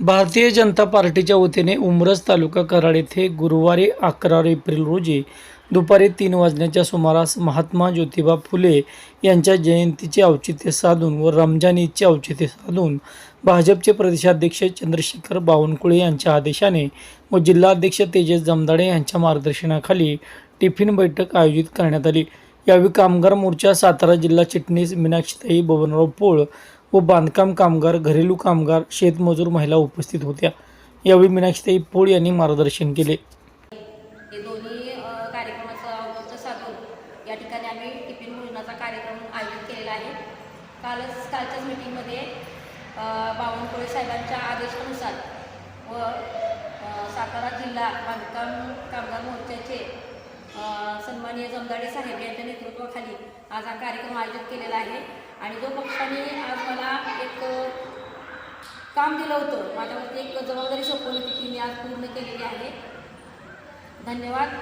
भारतीय जनता पार्टीच्या वतीने उमरस तालुका कराड येथे गुरुवारी अकरा एप्रिल रोजी दुपारी तीन वाजण्याच्या सुमारास महात्मा ज्योतिबा फुले यांच्या जयंतीचे औचित्य साधून व रमजान ईदचे औचित्य साधून भाजपचे प्रदेशाध्यक्ष चंद्रशेखर बावनकुळे यांच्या आदेशाने व जिल्हाध्यक्ष तेजस जमदाडे यांच्या मार्गदर्शनाखाली टिफिन बैठक आयोजित करण्यात आली. यावेळी कामगार मोर्चा सातारा जिल्हा चिटणीस मीनाक्षीताई बबनराव पोळ व बांधकाम कामगार घरेलू कामगार शेतमजूर महिला उपस्थित होत्या. यावेळी मीनाक्षीताई पोळ यांनी मार्गदर्शन केले. हे दोन्ही कार्यक्रमाचं औचित्य साधून या ठिकाणी आम्ही टिफिन भोजनाचा कार्यक्रम आयोजित केलेला आहे. कालच कालच्याच मीटिंगमध्ये बावनकुळे साहेबांच्या आदेशानुसार व सातारा जिल्हा बांधकाम कामगार मोर्चाचे सन्माननीय जमदाडे साहेब यांच्या नेतृत्वाखाली आज हा कार्यक्रम आयोजित केलेला आहे. आणि जो पक्षाने आज मला एक काम दिलं होतं माझ्यावरती एक जबाबदारी सोपवली होती ती मी आज पूर्ण केलेली आहे. धन्यवाद.